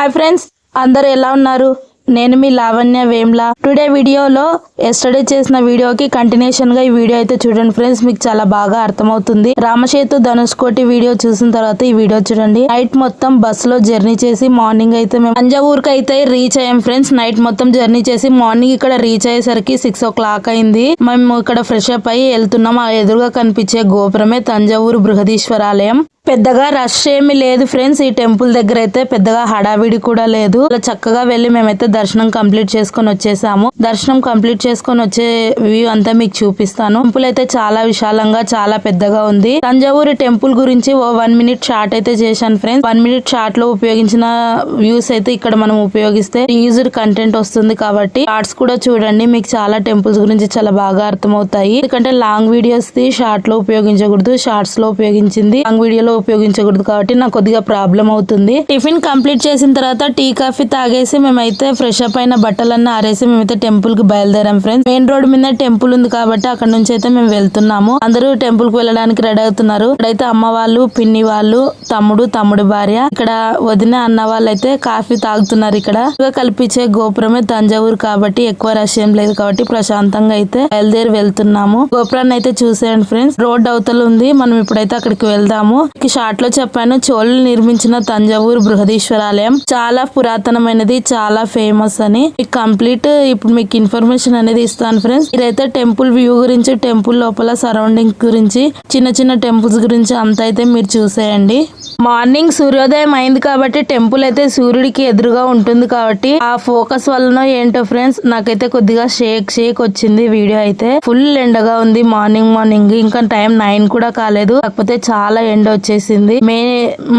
Hi friends అందరు ఎలా ఉన్నారు? నేను మీ లావణ్య వేమ్లా. టుడే వీడియోలో ఎస్టర్డే చేసిన వీడియోకి కంటిన్యూషన్గా ఈ వీడియో అయితే చూడండి ఫ్రెండ్స్ మీకు చాలా బాగా అర్థమవుతుంది. రామసేతు ధనుష్కోటి వీడియో చూసిన తర్వాత ఈ వీడియో చూడండి. నైట్ మొత్తం బస్లో జర్నీ చేసి మార్నింగ్ అయితే మేము తంజావూరుకి అయితే రీచ్ అయ్యాం ఫ్రెండ్స్ నైట్ మొత్తం జర్నీ చేసి మార్నింగ్ ఇక్కడ రీచ్ అయ్యేసరికి సిక్స్ ఓ క్లాక్ అయింది. మేము ఇక్కడ ఫ్రెష్ అప్ అయ్యి వెళ్తున్నాం. ఆ ఎదురుగా కనిపించే గోపురమే తంజావూరు బృహదీశ్వర ఆలయం పెద్దగా రష్ ఏమీ లేదు ఫ్రెండ్స్ ఈ టెంపుల్ దగ్గర అయితే పెద్దగా హడావిడి కూడా లేదు. అలా చక్కగా వెళ్ళి మేమైతే దర్శనం కంప్లీట్ చేసుకొని వచ్చేసాము. దర్శనం కంప్లీట్ చేసుకొని వచ్చే వ్యూ అంతా మీకు చూపిస్తాను. టెంపుల్ అయితే చాలా విశాలంగా చాలా పెద్దగా ఉంది. తంజావూరి టెంపుల్ గురించి ఓ వన్ మినిట్ షార్ట్ అయితే చేశాను ఫ్రెండ్స్ వన్ మినిట్ షార్ట్లో ఉపయోగించిన వ్యూస్ అయితే ఇక్కడ మనం ఉపయోగిస్తే యూజర్ కంటెంట్ వస్తుంది కాబట్టి షార్ట్స్ కూడా చూడండి. మీకు చాలా టెంపుల్స్ గురించి చాలా బాగా అర్థమవుతాయి. ఎందుకంటే లాంగ్ వీడియోస్ ది షార్ట్లో ఉపయోగించకూడదు. షార్ట్స్లో ఉపయోగించింది. లాంగ్ వీడియోలో ఉపయోగించకూడదు కాబట్టి నాకు కొద్దిగా ప్రాబ్లం అవుతుంది. టిఫిన్ కంప్లీట్ చేసిన తర్వాత టీ కాఫీ తాగేసి మేమైతే ఫ్రెష్ అప్ అయిన బట్టలన్నీ ఆరేసి మేమైతే టెంపుల్కి బయలుదేరాం ఫ్రెండ్స్. మెయిన్ రోడ్ మీద టెంపుల్ ఉంది కాబట్టి అక్కడ నుంచి అయితే మేము వెళ్తున్నాము. అందరూ టెంపుల్కి వెళ్ళడానికి రెడీ అవుతున్నారు. ఇక్కడైతే అమ్మ వాళ్ళు పిన్ని వాళ్ళు తమ్ముడు తమ్ముడి భార్య ఇక్కడ వదిన అన్న వాళ్ళు అయితే కాఫీ తాగుతున్నారు ఇక్కడ. కల్పించే గోపురమే తంజావూరు కాబట్టి ఎక్కువ రష్ ఏం లేదు కాబట్టి ప్రశాంతంగా అయితే బయలుదేరి వెళ్తున్నాము. గోపురాన్ని అయితే చూసేయండి ఫ్రెండ్స్. రోడ్ అవతల ఉంది. మనం ఇప్పుడైతే అక్కడికి వెళ్దాము. షార్ట్లో చెప్పాను చోళులు నిర్మించిన తంజావూరు బృహదీశ్వరాలయం చాలా పురాతనమైనది చాలా ఫేమస్ అని. కంప్లీట్ ఇప్పుడు మీకు ఇన్ఫర్మేషన్ అనేది ఇస్తాను ఫ్రెండ్స్ ఇదైతే టెంపుల్ వ్యూ గురించి టెంపుల్ లోపల సరౌండింగ్ గురించి చిన్న చిన్న టెంపుల్స్ గురించి అంత అయితే మీరు చూసేయండి. మార్నింగ్ సూర్యోదయం అయింది కాబట్టి టెంపుల్ అయితే సూర్యుడికి ఎదురుగా ఉంటుంది కాబట్టి ఆ ఫోకస్ వలన ఏంటో ఫ్రెండ్స్ నాకైతే కొద్దిగా షేక్ షేక్ వచ్చింది వీడియో అయితే. ఫుల్ ఎండగా ఉంది మార్నింగ్ మార్నింగ్ ఇంకా టైం నైన్ కూడా కాలేదు. కాకపోతే చాలా ఎండ వచ్చింది. వచ్చేసింది. మే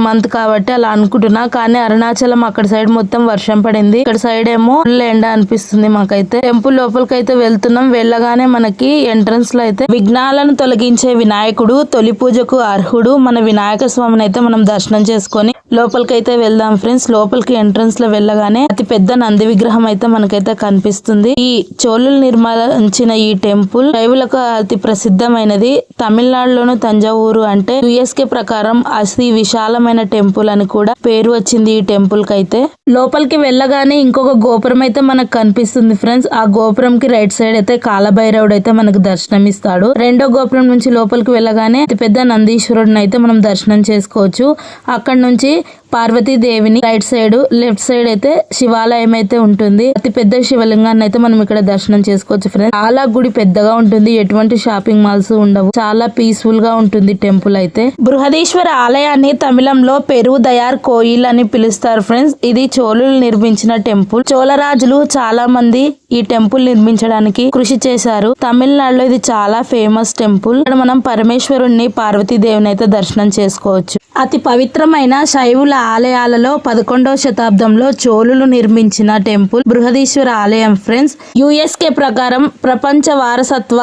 మంత్ కాబట్టి అలా అనుకుంటున్నా. కానీ అరుణాచలం అక్కడ సైడ్ మొత్తం వర్షం పడింది. ఇక్కడ సైడ్ ఏమో ఫుల్ ఎండ అనిపిస్తుంది మాకైతే. టెంపుల్ లోపలికి అయితే వెళ్తున్నాం. వెళ్ళగానే మనకి ఎంట్రన్స్లో అయితే విఘ్నాలను తొలగించే వినాయకుడు తొలి పూజకు అర్హుడు మన వినాయక స్వామిని అయితే మనం దర్శనం చేసుకొని లోపలికి అయితే వెళ్దాం ఫ్రెండ్స్. లోపలికి ఎంట్రన్స్లో వెళ్ళగానే అతి పెద్ద నంది విగ్రహం అయితే మనకైతే కనిపిస్తుంది. ఈ చోళులు నిర్మించిన ఈ టెంపుల్ శైవులకు అతి ప్రసిద్ధమైనది. తమిళనాడులోను తంజావూరు అంటే యుఎస్కే ప్రకారం అతి విశాలమైన టెంపుల్ అని కూడా పేరు వచ్చింది ఈ టెంపుల్కి అయితే లోపలికి వెళ్ళగానే ఇంకొక గోపురం అయితే మనకు కనిపిస్తుంది ఫ్రెండ్స్. ఆ గోపురం కి రైట్ సైడ్ అయితే కాలభైరవుడు అయితే మనకు దర్శనం ఇస్తాడు రెండో గోపురం నుంచి లోపలికి వెళ్ళగానే అతి పెద్ద నందీశ్వరుడిని అయితే మనం దర్శనం చేసుకోవచ్చు. అక్కడ నుంచి పార్వతీదేవిని రైట్ సైడ్ లెఫ్ట్ సైడ్ అయితే శివాలయం అయితే ఉంటుంది. అతి పెద్ద శివలింగాన్ని అయితే మనం ఇక్కడ దర్శనం చేసుకోవచ్చు ఫ్రెండ్స్ చాలా గుడి పెద్దగా ఉంటుంది. ఎటువంటి షాపింగ్ మాల్స్ ఉండవు. చాలా పీస్ఫుల్గా ఉంటుంది టెంపుల్ అయితే. బృహదీశ్వర ఆలయాన్ని తమిళంలో పెరు దయార్ కోయిల్ అని పిలుస్తారు ఫ్రెండ్స్ ఇది చోళులు నిర్మించిన టెంపుల్ చోళరాజులు చాలా మంది ఈ టెంపుల్ నిర్మించడానికి కృషి చేశారు. తమిళనాడులో ఇది చాలా ఫేమస్ టెంపుల్. ఇక్కడ మనం పరమేశ్వరుణ్ణి పార్వతీదేవిని అయితే దర్శనం చేసుకోవచ్చు. అతి పవిత్రమైన శైవుల ఆలయాలలో పదకొండవ శతాబ్దంలో చోళులు నిర్మించిన టెంపుల్ బృహదీశ్వర ఆలయం ఫ్రెండ్స్. యుఎస్కే ప్రకారం ప్రపంచ వారసత్వ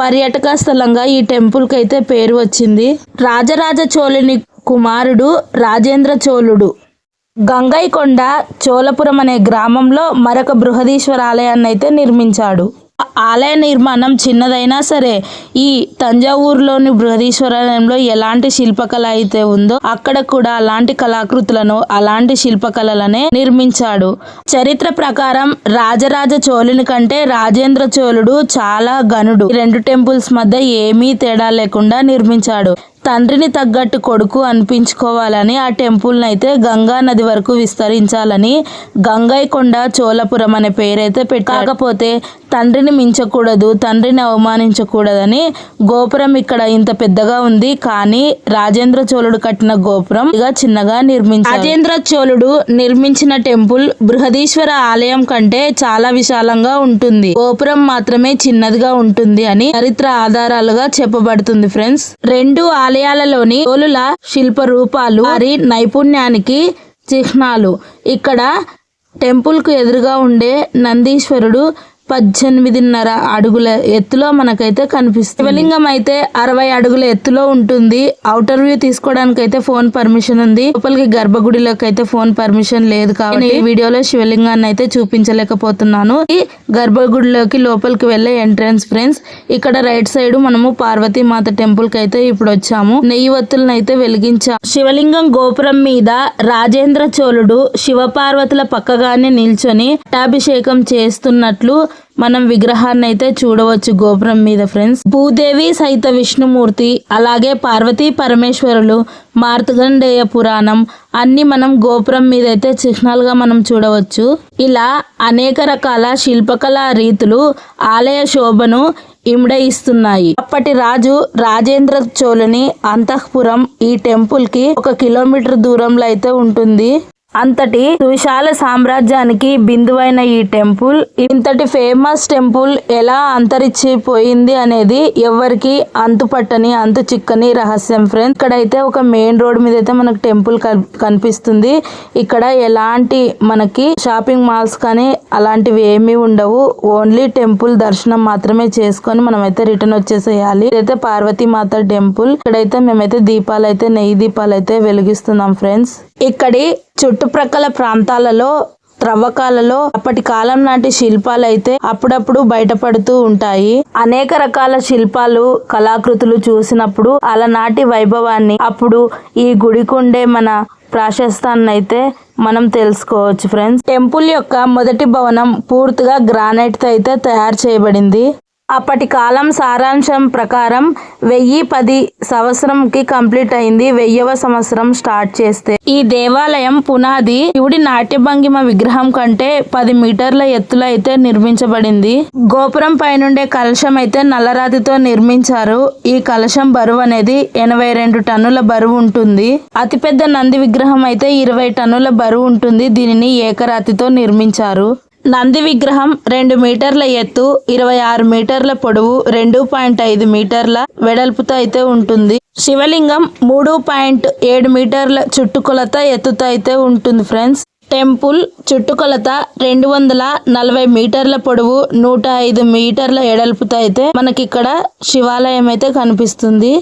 పర్యాటక స్థలంగా ఈ టెంపుల్ కైతే అయితే పేరు వచ్చింది. రాజరాజ చోళుని కుమారుడు రాజేంద్ర చోళుడు. గంగైకొండ చోళపురం అనే గ్రామంలో మరొక బృహదీశ్వర ఆలయాన్ని అయితే నిర్మించాడు. ఆ ఆలయ నిర్మాణం చిన్నదైనా సరే ఈ తంజావూరులోని బృహదీశ్వరాలయంలో ఎలాంటి శిల్పకళ అయితే ఉందో అక్కడ కూడా అలాంటి కళాకృతులను అలాంటి శిల్పకళలనే నిర్మించాడు. చరిత్ర ప్రకారం రాజరాజ చోళుని కంటే రాజేంద్ర చోళుడు చాలా గనుడు రెండు టెంపుల్స్ మధ్య ఏమీ తేడా లేకుండా నిర్మించాడు. తండ్రిని తగ్గట్టు కొడుకు అనిపించుకోవాలని ఆ టెంపుల్ని అయితే గంగా నది వరకు విస్తరించాలని గంగైకొండ చోళపురం అనే పేరైతే పెట్టకపోతే తండ్రిని మించకూడదు తండ్రిని అవమానించకూడదని గోపురం ఇక్కడ ఇంత పెద్దగా ఉంది. కానీ రాజేంద్ర చోళుడు కట్టిన గోపురం ఇక చిన్నగా నిర్మించారు. రాజేంద్ర చోళుడు నిర్మించిన టెంపుల్ బృహదీశ్వర ఆలయం కంటే చాలా విశాలంగా ఉంటుంది. గోపురం మాత్రమే చిన్నదిగా ఉంటుంది అని చరిత్ర ఆధారాలుగా చెప్పబడుతుంది ఫ్రెండ్స్. రెండు ఆలయాలలోని తోలుల శిల్ప రూపాలు వారి నైపుణ్యానికి చిహ్నాలు. ఇక్కడ టెంపుల్కు ఎదురుగా ఉండే నందీశ్వరుడు పద్దెనిమిదిన్నర అడుగుల ఎత్తులో మనకైతే కనిపిస్తుంది. శివలింగం అయితే అరవై అడుగుల ఎత్తులో ఉంటుంది. అవుటర్ వ్యూ తీసుకోవడానికి అయితే ఫోన్ పర్మిషన్ ఉంది. లోపలికి గర్భగుడిలోకి అయితే ఫోన్ పర్మిషన్ లేదు కాబట్టి ఈ వీడియోలో శివలింగాన్ని అయితే చూపించలేకపోతున్నాను. ఈ గర్భగుడిలోకి లోపలికి వెళ్ళే ఎంట్రన్స్ ఫ్రెండ్స్ ఇక్కడ రైట్ సైడ్ మనము పార్వతీమాత టెంపుల్కి అయితే ఇప్పుడు వచ్చాము. నెయ్యి వత్తులను అయితే వెలిగించాం శివలింగం గోపురం మీద రాజేంద్ర చోళుడు శివపార్వతుల పక్కగానే నిల్చొని పట్టాభిషేకం చేస్తున్నట్లు మనం విగ్రహాన్ని అయితే చూడవచ్చు గోపురం మీద ఫ్రెండ్స్ భూదేవి సైత విష్ణుమూర్తి అలాగే పార్వతీ పరమేశ్వరులు మార్తగండేయ పురాణం అన్ని మనం గోపురం మీద అయితే చిహ్నాలుగా మనం చూడవచ్చు. ఇలా అనేక రకాల శిల్పకళా రీతులు ఆలయ శోభను ఇమ్మడయిస్తున్నాయి అప్పటి రాజు రాజేంద్ర చోళుని అంతఃపురం ఈ టెంపుల్కి ఒక కిలోమీటర్ దూరంలో అయితే ఉంటుంది. అంతటి సువిశాల సామ్రాజ్యానికి బిందువైన ఈ టెంపుల్ ఇంతటి ఫేమస్ టెంపుల్ ఎలా అంతరించిపోయింది అనేది ఎవరికి అంతుపట్టని అంతు చిక్కని రహస్యం ఫ్రెండ్స్ ఇక్కడైతే ఒక మెయిన్ రోడ్ మీద అయితే మనకు టెంపుల్ కన్- కనిపిస్తుంది. ఇక్కడ ఎలాంటి మనకి షాపింగ్ మాల్స్ కానీ అలాంటివి ఏమీ ఉండవు. ఓన్లీ టెంపుల్ దర్శనం మాత్రమే చేసుకొని మనం అయితే రిటర్న్ వచ్చేసేయాలి. ఇదైతే పార్వతీమాత టెంపుల్. ఇక్కడైతే మేమైతే దీపాలు అయితే నెయ్యి దీపాలు అయితే వెలిగిస్తున్నాం ఫ్రెండ్స్ ఇక్కడి చుట్టుప్రక్కల ప్రాంతాలలో త్రవ్వకాలలో అప్పటి కాలం నాటి శిల్పాలు అయితే అప్పుడప్పుడు బయటపడుతూ ఉంటాయి. అనేక రకాల శిల్పాలు కళాకృతులు చూసినప్పుడు అలనాటి వైభవాన్ని అప్పుడు ఈ గుడికుండే మన ప్రాశస్తాన్ని అయితే మనం తెలుసుకోవచ్చు ఫ్రెండ్స్. టెంపుల్ యొక్క మొదటి భవనం పూర్తిగా గ్రానైట్తో అయితే తయారు చేయబడింది. అప్పటి కాలం సారాంశం ప్రకారం వెయ్యి పది సంవత్సరంకి కంప్లీట్ అయింది. వెయ్యవ సంవత్సరం స్టార్ట్ చేస్తే ఈ దేవాలయం పునాది శివుడి నాట్యభంగిమ విగ్రహం కంటే పది మీటర్ల ఎత్తులో అయితే నిర్మించబడింది. గోపురం పైనుండే కలశం అయితే నల్లరాతితో నిర్మించారు. ఈ కలశం బరువు అనేది ఎనభై రెండు టన్నుల బరువు ఉంటుంది. అతిపెద్ద నంది విగ్రహం అయితే ఇరవై టన్నుల బరువు ఉంటుంది. దీనిని ఏకరాతితో నిర్మించారు. నంది విగ్రహం రెండు మీటర్ల ఎత్తు ఇరవై ఆరు మీటర్ల పొడవు రెండు పాయింట్ ఐదు మీటర్ల వెడల్పుతో అయితే ఉంటుంది. శివలింగం మూడు పాయింట్ ఏడు మీటర్ల చుట్టుకొలత ఎత్తుతో అయితే ఉంటుంది ఫ్రెండ్స్. టెంపుల్ చుట్టుకొలత రెండు వందల నలభై మీటర్ల పొడవు నూట ఐదు మీటర్ల ఎడల్పుతో అయితే మనకి ఇక్కడ శివాలయం అయితే కనిపిస్తుంది.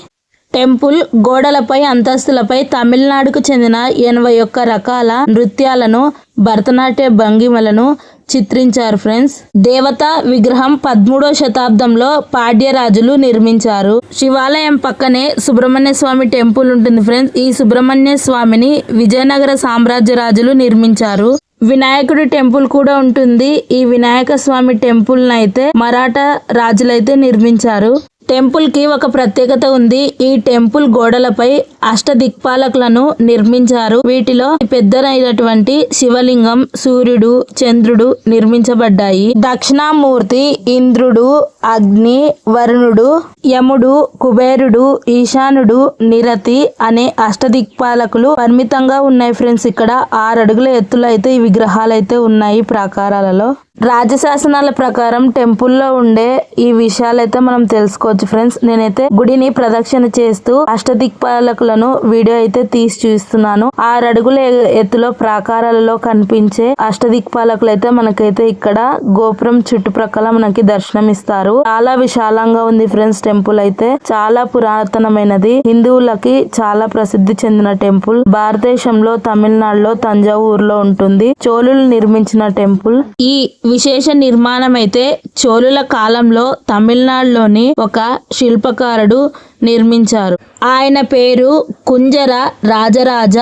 టెంపుల్ గోడలపై అంతస్తులపై తమిళనాడుకు చెందిన ఎనభై ఒక్క రకాల నృత్యాలను భరతనాట్య భంగిమలను చిత్రించారు ఫ్రెండ్స్. దేవత విగ్రహం పదమూడో శతాబ్దంలో పాడ్యరాజులు నిర్మించారు. శివాలయం పక్కనే సుబ్రహ్మణ్య స్వామి టెంపుల్ ఉంటుంది ఫ్రెండ్స్. ఈ సుబ్రహ్మణ్య స్వామిని విజయనగర సామ్రాజ్య రాజులు నిర్మించారు. వినాయకుడి టెంపుల్ కూడా ఉంటుంది. ఈ వినాయక స్వామి టెంపుల్ అయితే మరాఠా రాజులైతే నిర్మించారు. టెంపుల్కి ఒక ప్రత్యేకత ఉంది. ఈ టెంపుల్ గోడలపై అష్టదిక్పాలకులను నిర్మించారు. వీటిలో పెద్దనైనటువంటి శివలింగం సూర్యుడు చంద్రుడు నిర్మించబడ్డాయి. దక్షిణామూర్తి ఇంద్రుడు అగ్ని వరుణుడు యముడు కుబేరుడు ఈశానుడు నిరతి అనే అష్టదిక్పాలకులు పరిమితంగా ఉన్నాయి ఫ్రెండ్స్. ఇక్కడ ఆరు అడుగుల ఎత్తులైతే ఈ విగ్రహాలు అయితే ఉన్నాయి ప్రాకారాలలో. రాజశాసనాల ప్రకారం టెంపుల్లో ఉండే ఈ విషయాలైతే మనం తెలుసుకోవచ్చు ఫ్రెండ్స్. నేనైతే గుడిని ప్రదక్షిణ చేస్తూ అష్టదిక్పాలకులను వీడియో అయితే తీసి చూస్తున్నాను ఆరు అడుగుల ఎత్తులో ప్రాకారాలలో కనిపించే అష్టదిక్పాలకులు అయితే మనకైతే ఇక్కడ గోపురం చుట్టుప్రక్కల మనకి దర్శనం ఇస్తారు చాలా విశాలంగా ఉంది ఫ్రెండ్స్ టెంపుల్ అయితే. చాలా పురాతనమైనది. హిందువులకి చాలా ప్రసిద్ధి చెందిన టెంపుల్. భారతదేశంలో తమిళనాడులో తంజావూరులో ఉంటుంది. చోళులు నిర్మించిన టెంపుల్. ఈ విశేష నిర్మాణం అయితే చోళుల కాలంలో తమిళనాడులోని ఒక శిల్పకారుడు నిర్మించారు. ఆయన పేరు కుంజర రాజరాజ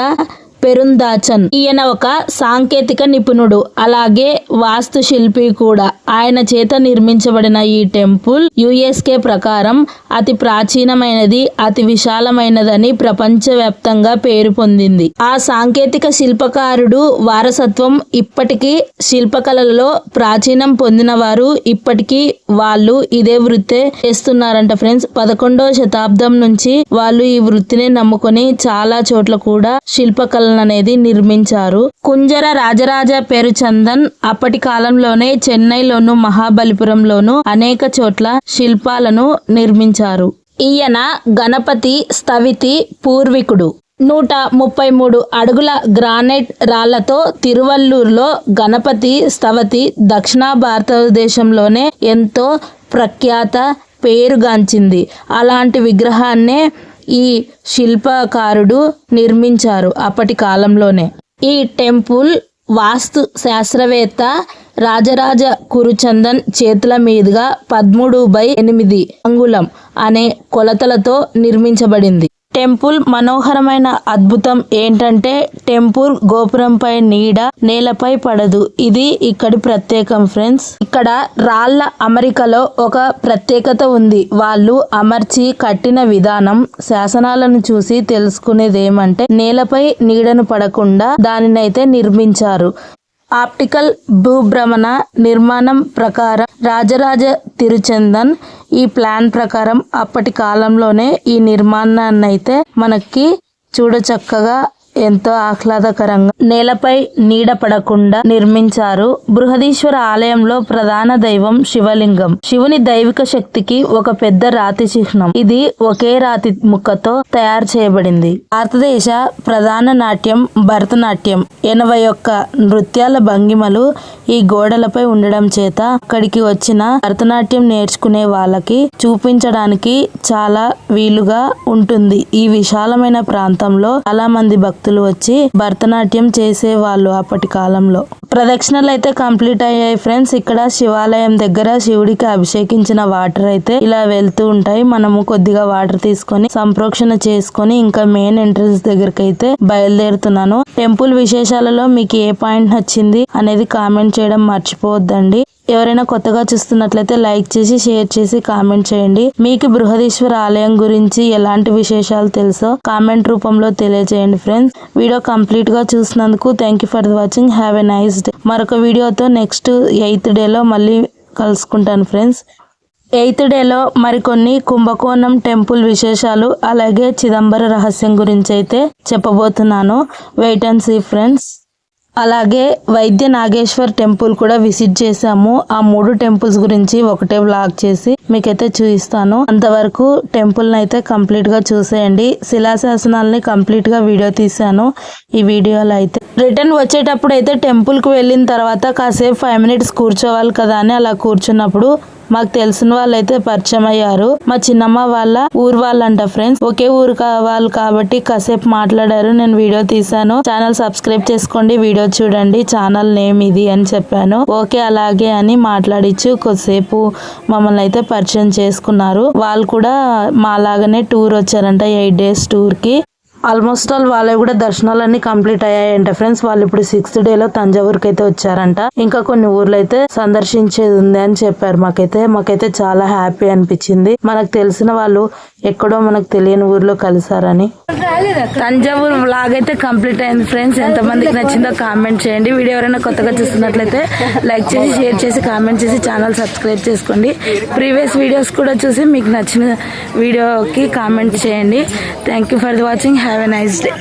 పెరుందాచన్. ఈయన ఒక సాంకేతిక నిపుణుడు. అలాగే వాస్తుశిల్పి కూడా. ఆయన చేత నిర్మించబడిన ఈ టెంపుల్ యుఎస్కే ప్రకారం అతి ప్రాచీనమైనది అతి విశాలమైనదని ప్రపంచవ్యాప్తంగా పేరు పొందింది. ఆ సాంకేతిక శిల్పకారుడు వారసత్వం ఇప్పటికీ శిల్పకళలలో ప్రాచీనం పొందిన వారు ఇప్పటికీ వాళ్ళు ఇదే వృత్తే చేస్తున్నారంట ఫ్రెండ్స్. పదకొండవ శతాబ్దం నుంచి వాళ్ళు ఈ వృత్తిని నమ్ముకొని చాలా చోట్ల కూడా శిల్పకళ అనేది నిర్మించారు. కుంజర రాజరాజ పేరు చందన్. అప్పటి కాలంలోనే చెన్నైలోను మహాబలిపురంలోను అనేక చోట్ల శిల్పాలను నిర్మించారు. ఈయన గణపతి స్థవితి పూర్వీకుడు. నూట ముప్పై మూడు అడుగుల గ్రానైట్ రాళ్ళతో తిరువల్లూరులో గణపతి స్థవతి దక్షిణ భారతదేశంలోనే ఎంతో ప్రఖ్యాత పేరుగాంచింది. అలాంటి విగ్రహాన్నే ఈ శిల్పకారుడు నిర్మించారు అప్పటి కాలంలోనే. ఈ టెంపుల్ వాస్తు శాస్త్రవేత్త రాజరాజ కురుచందన్ చేతుల మీదుగా పదమూడు బై ఎనిమిది అంగుళం అనే కొలతలతో నిర్మించబడింది. టెంపుల్ మనోహరమైన అద్భుతం ఏంటంటే టెంపుల్ గోపురంపై నీడ నేలపై పడదు. ఇది ఇక్కడి ప్రత్యేకం ఫ్రెండ్స్. ఇక్కడ రాళ్ళ అమరికలో ఒక ప్రత్యేకత ఉంది. వాళ్ళు అమర్చి కట్టిన విధానం శాసనాలను చూసి తెలుసుకునేది ఏమంటే నేలపై నీడను పడకుండా దానినైతే నిర్మించారు. ఆప్టికల్ భూభ్రమణ నిర్మాణం ప్రకారం రాజరాజ తిరుచందన్ ఈ ప్లాన్ ప్రకారం అప్పటి కాలంలోనే ఈ నిర్మాణాన్ని అయితే మనకి చూడచక్కగా ఎంతో ఆహ్లాదకరంగా నేలపై నీడ పడకుండా నిర్మించారు. బృహదీశ్వర ఆలయంలో ప్రధాన దైవం శివలింగం. శివుని దైవిక శక్తికి ఒక పెద్ద రాతి చిహ్నం. ఇది ఒకే రాతి ముక్కతో తయారు చేయబడింది. భారతదేశ ప్రధాన నాట్యం భరతనాట్యం. ఎనభై ఒక్క నృత్యాల భంగిమలు ఈ గోడలపై ఉండడం చేత అక్కడికి వచ్చిన భరతనాట్యం నేర్చుకునే వాళ్ళకి చూపించడానికి చాలా వీలుగా ఉంటుంది. ఈ విశాలమైన ప్రాంతంలో చాలా మంది భక్తులు వచ్చి భరతనాట్యం చేసే వాళ్ళు అప్పటి కాలంలో. ప్రదక్షిణలు అయితే కంప్లీట్ అయ్యాయి ఫ్రెండ్స్. ఇక్కడ శివాలయం దగ్గర శివుడికి అభిషేకించిన వాటర్ అయితే ఇలా వెళ్తూ ఉంటాయి. మనము కొద్దిగా వాటర్ తీసుకొని సంప్రోక్షణ చేసుకొని ఇంకా మెయిన్ ఎంట్రన్స్ దగ్గరికి అయితే బయలుదేరుతున్నాను. టెంపుల్ విశేషాలలో మీకు ఏ పాయింట్ నచ్చింది అనేది కామెంట్ చేయడం మర్చిపోవద్దండి. ఎవరైనా కొత్తగా చూస్తున్నట్లయితే లైక్ చేసి షేర్ చేసి కామెంట్ చేయండి. మీకు బృహదీశ్వర ఆలయం గురించి ఎలాంటి విశేషాలు తెలుసో కామెంట్ రూపంలో తెలియజేయండి ఫ్రెండ్స్. వీడియో కంప్లీట్గా చూసినందుకు thank you for watching. Have a nice day మరొక వీడియోతో నెక్స్ట్ ఎయిత్ డేలో మళ్ళీ కలుసుకుంటాను ఫ్రెండ్స్ ఎయిత్ డేలో మరికొన్ని కుంభకోణం టెంపుల్ విశేషాలు అలాగే చిదంబర రహస్యం గురించి అయితే చెప్పబోతున్నాను. వెయిట్ అండ్ సీ ఫ్రెండ్స్ అలాగే వైద్య నాగేశ్వర్ టెంపుల్ కూడా విజిట్ చేశాము. ఆ మూడు టెంపుల్స్ గురించి ఒకటే వ్లాగ్ చేసి మీకైతే చూపిస్తాను. అంతవరకు టెంపుల్ని అయితే కంప్లీట్గా చూసేయండి. శిలాశాసనాలని కంప్లీట్గా వీడియో తీశాను. ఈ వీడియోలో అయితే రిటర్న్ వచ్చేటప్పుడు అయితే టెంపుల్కి వెళ్ళిన తర్వాత కాసేపు ఫైవ్ మినిట్స్ కూర్చోవాలి కదా అని అలా కూర్చున్నప్పుడు మాకు తెలిసిన వాళ్ళు అయితే పరిచయం అయ్యారు. మా చిన్నమ్మ వాళ్ళ ఊరు వాళ్ళంట ఫ్రెండ్స్. ఒకే ఊరు వాళ్ళు కాబట్టి కాసేపు మాట్లాడారు. నేను వీడియో తీసాను ఛానల్ సబ్స్క్రైబ్ చేసుకోండి. వీడియో చూడండి. ఛానల్ నేమ్ ఇది అని చెప్పాను. ఓకే అలాగే అని మాట్లాడిచ్చు. కొద్దిసేపు మమ్మల్ని అయితే పరిచయం చేసుకున్నారు. వాళ్ళు కూడా మాలాగానే టూర్ వచ్చారంట ఎయిట్ డేస్ టూర్కి ఆల్మోస్ట్ ఆల్ వాళ్ళవి కూడా దర్శనాలన్నీ కంప్లీట్ అయ్యాయంట ఫ్రెండ్స్. వాళ్ళు ఇప్పుడు సిక్స్త్ డే లో తంజావూరుకి అయితే వచ్చారంట. ఇంకా కొన్ని ఊర్లు అయితే సందర్శించేది ఉంది అని చెప్పారు మాకైతే. మాకైతే చాలా హ్యాపీ అనిపించింది. మనకు తెలిసిన వాళ్ళు ఎక్కడో మనకు తెలియని ఊర్లో కలిసారని. తంజావూరు బ్లాగ్ అయితే కంప్లీట్ అయింది ఫ్రెండ్స్. ఎంత మందికి నచ్చిందో కామెంట్ చేయండి. వీడియో ఎవరైనా కొత్తగా చూస్తున్నట్లయితే లైక్ చేసి షేర్ చేసి కామెంట్ చేసి ఛానల్ సబ్స్క్రైబ్ చేసుకోండి. ప్రీవియస్ వీడియోస్ కూడా చూసి మీకు నచ్చిన వీడియోకి కామెంట్ చేయండి. Thank you for the watching. Have a nice day